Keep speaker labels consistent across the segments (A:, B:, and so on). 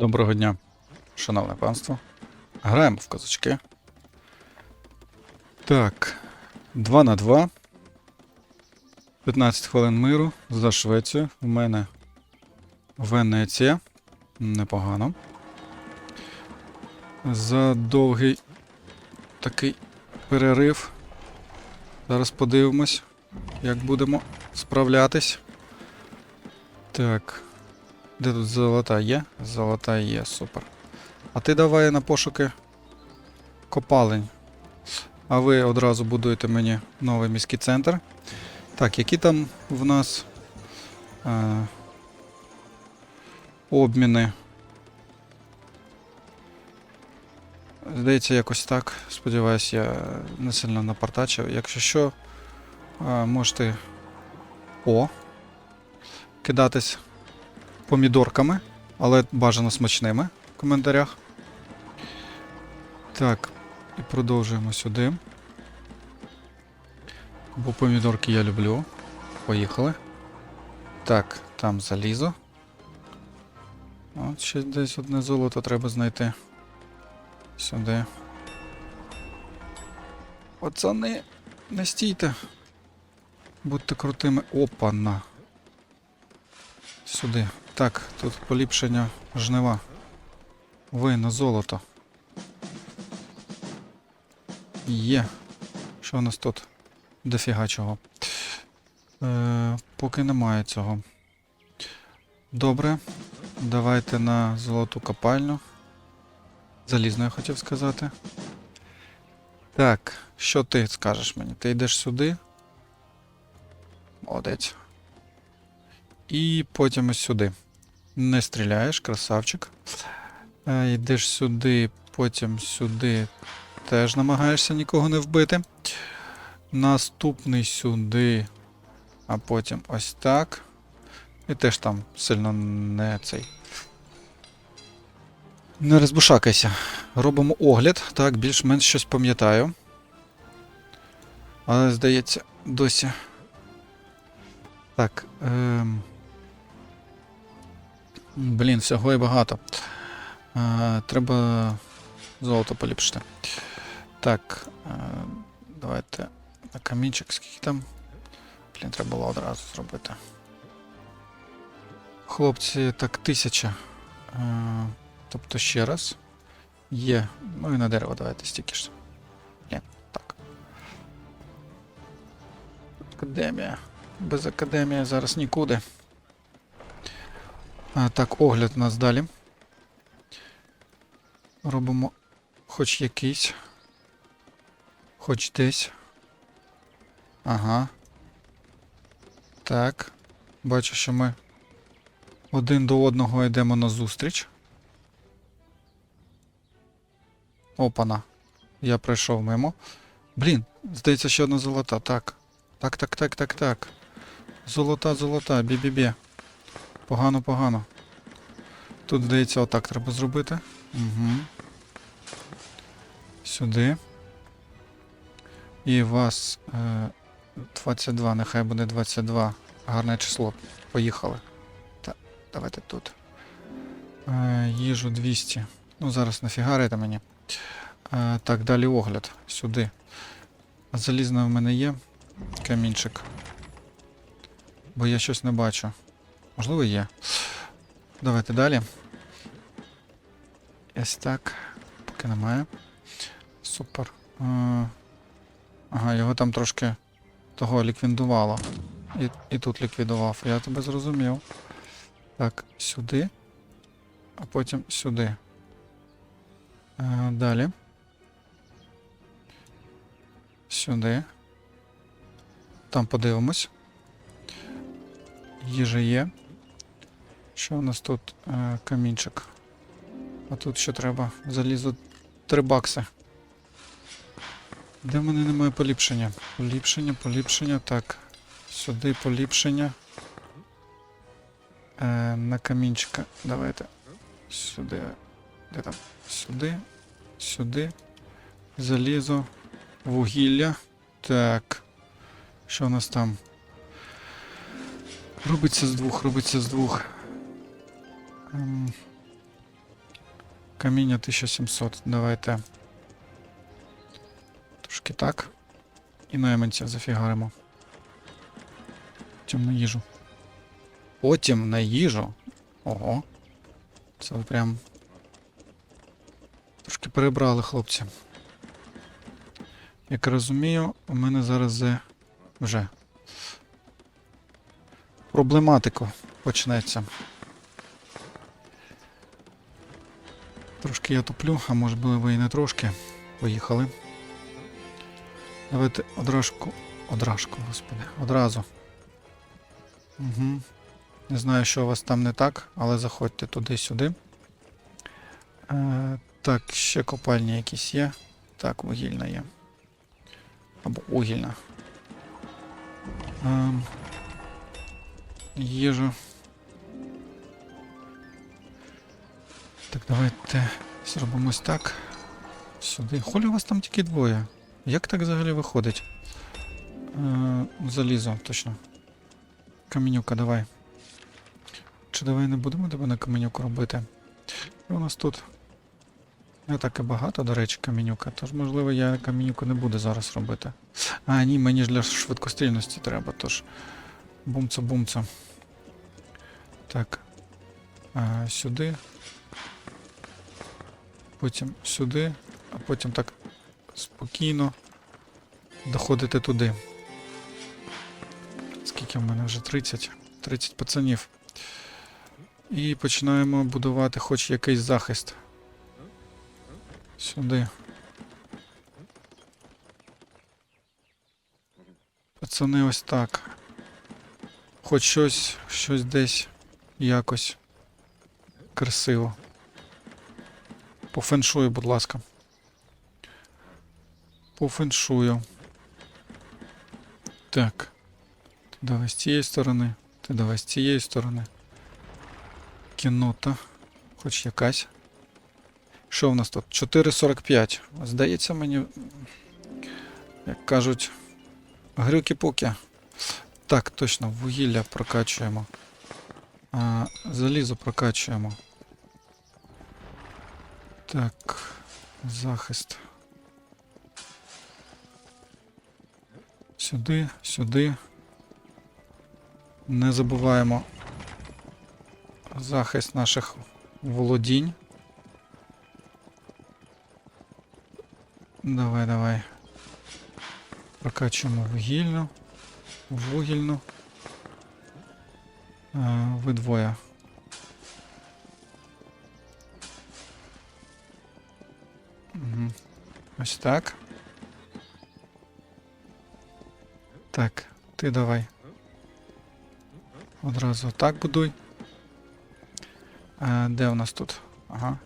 A: Доброго дня, шановне панство. Граємо в козачки. Так. 2 на 2. 15 хвилин миру за Швецію. У мене Венеція. Непогано. За довгий такий перерив. Зараз подивимось, як будемо справлятись. Так. Де тут золота є? Золота є, супер. А ти давай на пошуки копалень. А ви одразу будуєте мені новий міський центр. Так, які там в нас е, обміни? Здається, якось так. Сподіваюсь, я не сильно напартачив. Якщо що, е, можете о, кидатись помідорками, але бажано смачними в коментарях. Так, і продовжуємо сюди. Бо помідорки я люблю. Поїхали. Так, там залізо. От ще десь одне золото треба знайти. Сюди. Пацани, не стійте. Будьте крутими. Опа-на. Сюди. Так, тут поліпшення жнива. Ви золото. Є. Що у нас тут? Дофіга чого. Е, поки немає цього. Добре. Давайте на золоту копальню. Залізно я хотів сказати. Так, що ти скажеш мені? Ти йдеш сюди. Молодець. І потім ось сюди. Не стріляєш, красавчик. Е, йдеш сюди, потім сюди. Теж намагаєшся нікого не вбити. Наступний сюди. А потім ось так. І теж там сильно не цей. Не розбушакайся. Робимо огляд. Так, більш-менш щось пам'ятаю. Але, здається, досі. Так. Ем... Блін, всього і багато. Е, треба золото поліпшити. Так. Е, давайте на камінчик, скільки там. Блін, треба було одразу зробити. Хлопці, так, тисяча. Е, тобто ще раз. Є. Ну і на дерево давайте стільки ж. Ні, так. Академія. Без академії зараз нікуди. А, так, огляд у нас далі. Робимо хоч якийсь. Хоч десь. Ага. Так. Бачу, що ми один до одного йдемо на зустріч. Опана. Я пройшов мимо. Блін, здається, ще одна золота. Так. Так, так, так, так, так. Золота, золота, бі-бі-бі. Погано, погано. Тут, здається, отак треба зробити. Угу. Сюди. І вас е, 22, нехай буде 22. Гарне число. Поїхали. Та, давайте тут. Е, їжу 200. Ну, зараз нафігарите мені. Е, так, далі огляд. Сюди. Залізна в мене є. Камінчик. Бо я щось не бачу. Можливо, є. Давайте далі. Ось так. Поки немає. Супер. Е, Ага, його там трошки того ліквідувало. І, і тут ліквідував. Я тебе зрозумів. Так, сюди. А потім сюди. Е, далі. Сюди. Там подивимось. Їжа є. Що у нас тут е, камінчик? А тут що треба? Залізо 3 бакси. Де в мене немає поліпшення? Поліпшення, поліпшення. Так. Сюди поліпшення. Е, на камінчика. Давайте. Сюди. Де там? Сюди. Сюди. Залізо. Вугілля. Так. Що у нас там? Робиться з двох, робиться з двох. Каміння 1700. Давайте. Трошки так. І найманців зафігаримо. Потім на їжу. Потім на їжу. Ого. Це ви прям. Трошки перебрали, хлопці. Як розумію, у мене зараз вже. Проблематика почнеться. Трошки я туплю, а може би і не трошки. Поїхали. Давайте одражку. Одражку, господи, одразу. Угу. Не знаю, що у вас там не так, але заходьте туди-сюди. Е, так, ще копальні якісь є. Так, вугільна є. Або угільна. Ем, їжу. Так, давайте зробимо ось так. Сюди. Холі у вас там тільки двоє. Як так взагалі виходить? Е, залізо, точно. Каменюка, давай. Чи давай не будемо тебе на каменюку робити? Що у нас тут? Не так і багато, до речі, каменюка, тож можливо я каменюку не буду зараз робити. А, ні, мені ж для швидкострільності треба, тож. Бумцо, бумцо. Так. А, сюди. Потім сюди, а потім так спокійно доходити туди. Скільки в мене вже 30? 30 пацанів. І починаємо будувати хоч якийсь захист. Сюди. Пацани ось так. Хоч щось, щось десь якось красиво. По феншую, будь ласка. По феншую. Так. Ти давай з цієї сторони. Ти давай з цієї сторони. Кінота. Хоч якась. Що в нас тут? 4.45. Здається мені. Як кажуть. Грюки-пуки. Так, точно, вугілля прокачуємо. А, залізо прокачуємо. Так, захист. Сюди, сюди. Не забуваємо захист наших володінь. Давай, давай. Прокачуємо вугільну. Вугільну. А, ви двоє. Угу. Ось так. Так, ти давай. Одразу так будуй. А, де у нас тут? Ага.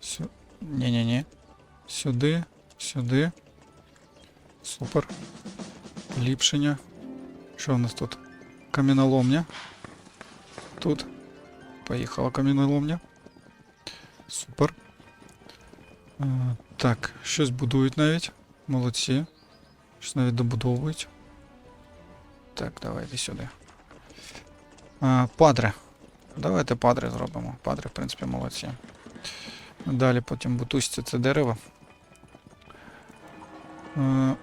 A: Сю... Ні-ні-ні. Сюди, сюди. Супер. Ліпшення. Що у нас тут? Каміноломня. Тут. Поїхала каміноломня. Так, щось будують навіть. Молодці. Щось навіть добудовують. Так, давай йди сюди. А, падре. Давайте падре зробимо. Падре, в принципі, молодці. Далі потім бутусьте це дерево. Е,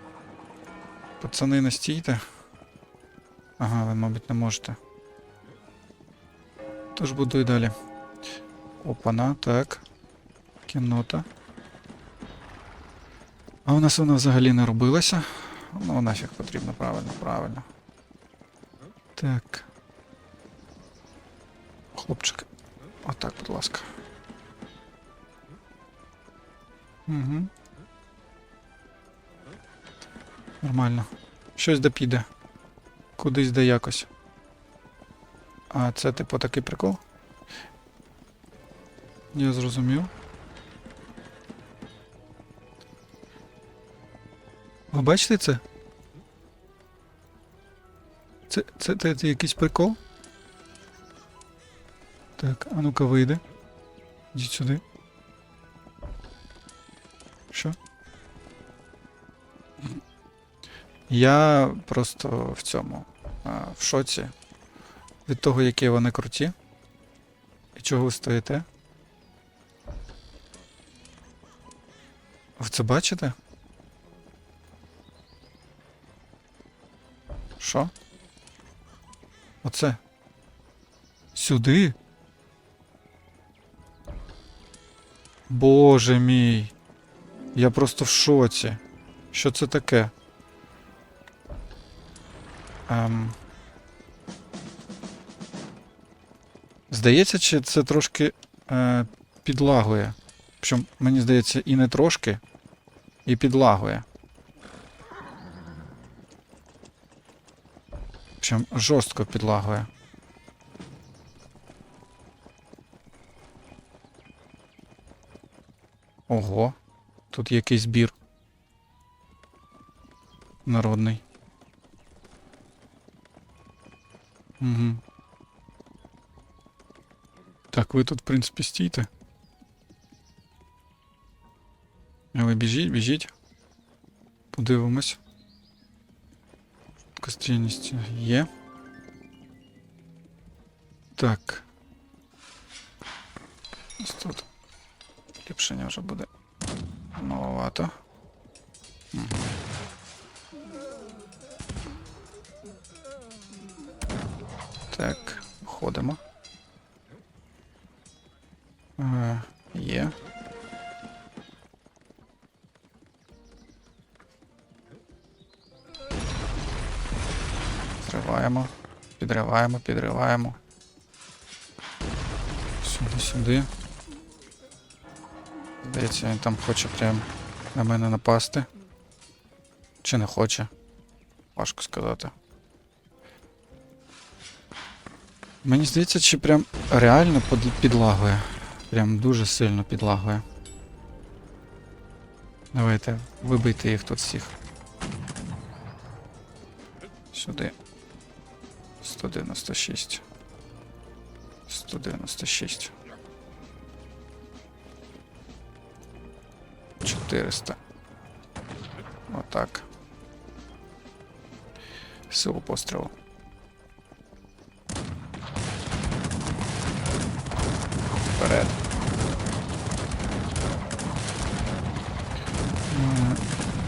A: пацани, не стійте. Ага, ви, мабуть, не можете. Тож буду і далі. Опана, так. Кіннота. А у нас вона взагалі не робилася. Ну, нафіг потрібно, правильно, правильно. Так. Хлопчик. Отак, будь ласка. Угу. Нормально. Щось да піде. Кудись де якось. А це типу такий прикол? Я зрозумів. Ви бачите це? Це, це, це, це якийсь прикол? Так, а ну-ка вийде. Ідіть сюди. Що? Я просто в цьому. в шоці від того, які вони круті. І чого ви стоїте. Ви це бачите? Що? Оце. Сюди? Боже мій. Я просто в шоці. Що це таке? Ем... Здається, чи це трошки е, підлагує. Причому, мені здається, і не трошки, і підлагує. Причому жорстко підлагує. Ого, тут якийсь збір. Народний. Угу. Так, ви тут, в принципі, стійте. А ви біжіть, біжіть. Подивимось. Кострільність є. Так. Ось тут. Ліпшення вже буде маловато. Мгм. Так, ходимо. Е, підриваємо, підриваємо. Сюди, сюди. Здається, він там хоче прям на мене напасти. Чи не хоче? Важко сказати. Мені здається, чи прям реально підлагує. Прям дуже сильно підлагує. Давайте, вибийте їх тут всіх. Сюди. 196. 196. 400. Отак. Силу пострілу. Вперед.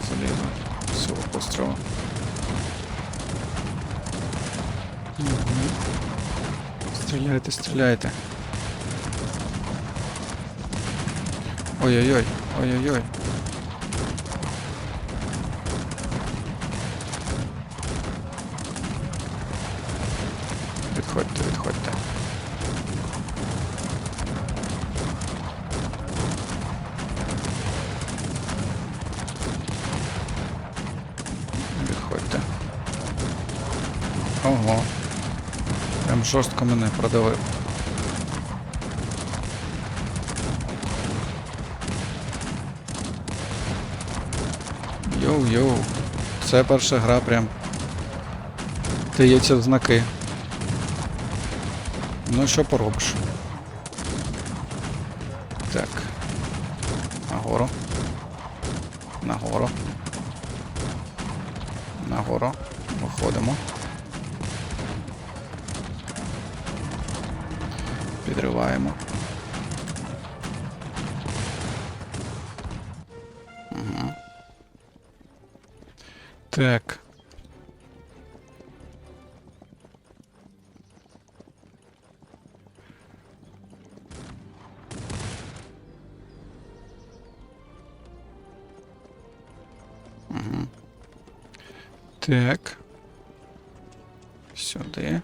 A: Залізо. Силу пострілу. Стріляйте, стріляйте. Ой-ой-ой, ой-ой-ой. Жорстко мене продавив. Йоу-йоу. Це перша гра прям. Дається в знаки. Ну що поробиш? Так. Нагору. Так. Сюди.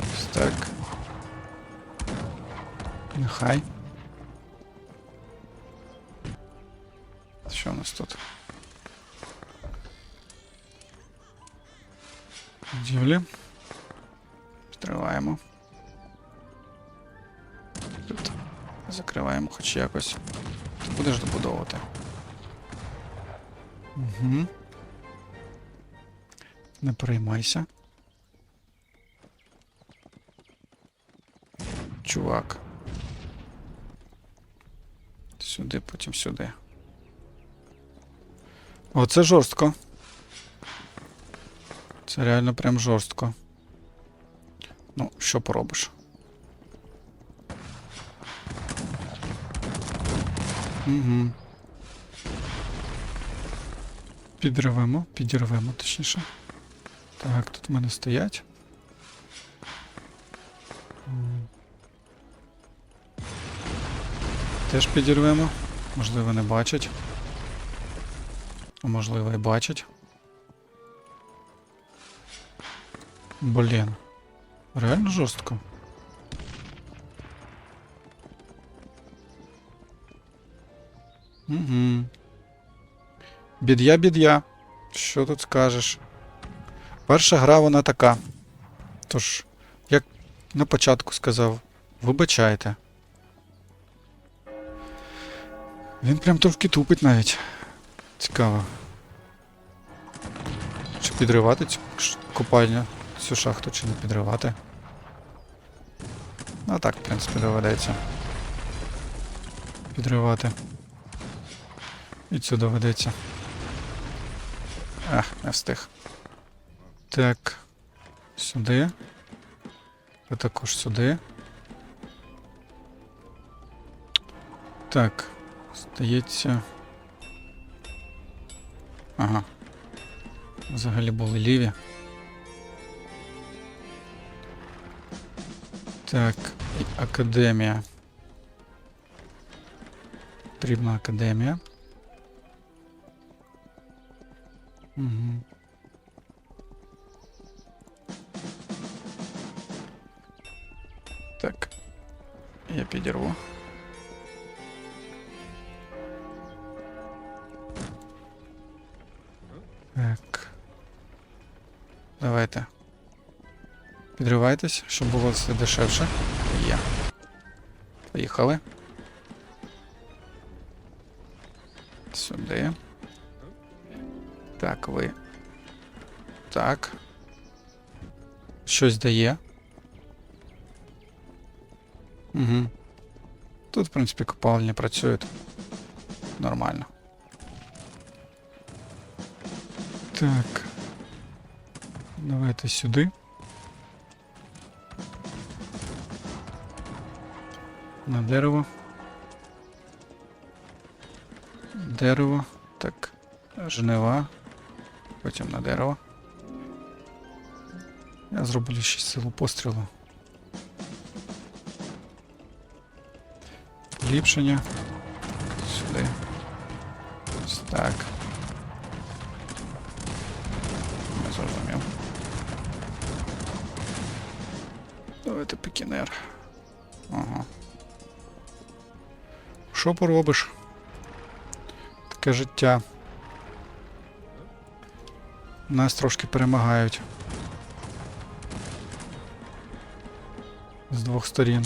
A: Ось Так. Нехай. Що у нас тут? Будівлі. Стриваємо. Тут закриваємо хоч якось. Будеш добудовувати. Угу. Не переймайся. Чувак. Сюди, потім сюди. О, це жорстко. Це реально прям жорстко. Ну, що поробиш? Угу. Підривемо, підірвемо, точніше. Так, тут в мене стоять. Теж підірвемо. Можливо, не бачать. А можливо, і бачать. Блін. Реально жорстко. Угу. Бід'я, бід'я. Що тут скажеш? Перша гра вона така. Тож, як на початку сказав, вибачайте. Він прям трошки тупить навіть. Цікаво. Чи підривати цю копальню, цю шахту, чи не підривати? А так, в принципі, доведеться. Підривати. І цю доведеться. Ах, не встиг. Так. Сюди. Ви також сюди. Так. Здається. Ага. Взагалі були ліві. Так, і академія. Потрібна академія. Угу. Так. Я підірву. Так. Давайте. Підривайтесь, щоб було все дешевше. Є. Поїхали. Сюди. Так, ви. Так. Щось дає. Угу. Тут, в принципі, копальні працюють. Нормально. Так. Давайте сюди. На дерево. Дерево. Так. Жнива. Потім на дерево. Я зроблю ще силу пострілу. Ліпшення. Сюди. Ось так. Не зрозумів. Давайте пікінер. Ага. Що поробиш? Таке життя. Нас трошки перемагають. З двох сторін.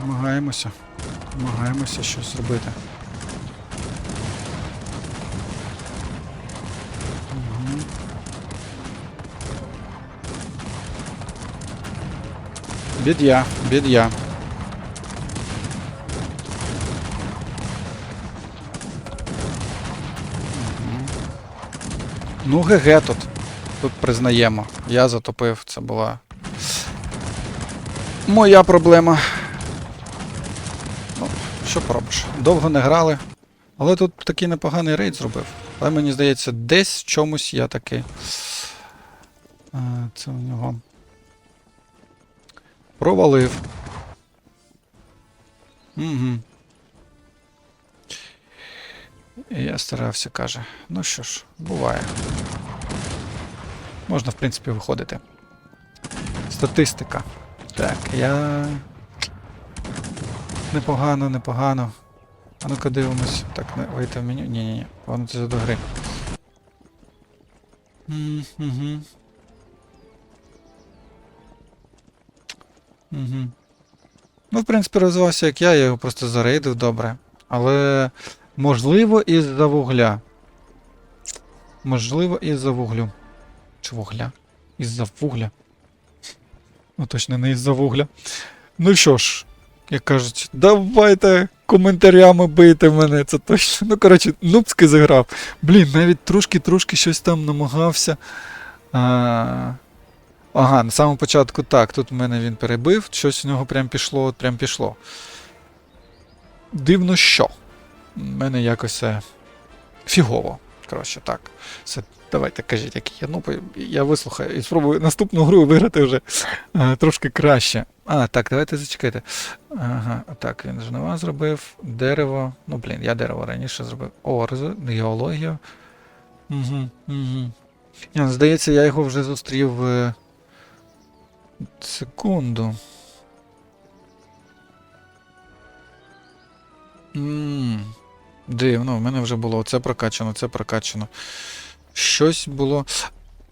A: Намагаємося. Намагаємося щось зробити. Мгм. Бід'я, бід'я. Ну, ГГ тут. Тут признаємо. Я затопив, це була моя проблема. Ну, що поробиш? Довго не грали. Але тут такий непоганий рейд зробив. Але мені здається, десь в чомусь я таки. Це у нього. Провалив. Угу. Я старався, каже. Ну що ж, буває. Можна, в принципі, виходити. Статистика. Так, я. Непогано, непогано. А ну-ка дивимось. Так, вийти в меню. Ні-ні-ні, повернутися до гри. Угу. Угу. Ну, в принципі, розвивався як я, я його просто зарейдив добре. Але можливо із-за вугля. Можливо, із-за вуглю. Чи вугля? Із-за вугля. Ну, точно не із-за вугля. Ну що ж, як кажуть, давайте коментарями бийте мене, це точно. Ну, коротше, нубськи заграв. Блін, навіть трошки-трошки щось там намагався. А, Ага, на самому початку так. Тут в мене він перебив, щось у нього прям пішло, от прям пішло. Дивно що. У мене якось це фігово. Коротше, так. Все, давайте кажіть, які є. Ну, я вислухаю і спробую наступну гру виграти вже е, трошки краще. А, так, давайте зачекайте. Ага, так, він жнива зробив. Дерево. Ну, блін, я дерево раніше зробив. Орзу, геологію. Угу, угу. Ні, здається, я його вже зустрів. е, Секунду. Ммм. Дивно, в мене вже було це прокачано, це прокачано. Щось було.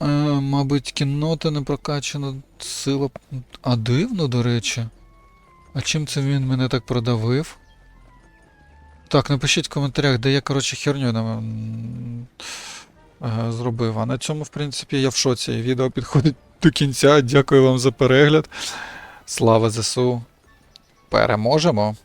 A: Е, мабуть, кіннота не прокачано, сила. А дивно, до речі. А чим це він мене так продавив? Так, напишіть в коментарях, де я, коротше, херню нам е, зробив. А на цьому, в принципі, я в шоці. Відео підходить до кінця. Дякую вам за перегляд. Слава ЗСУ. Переможемо!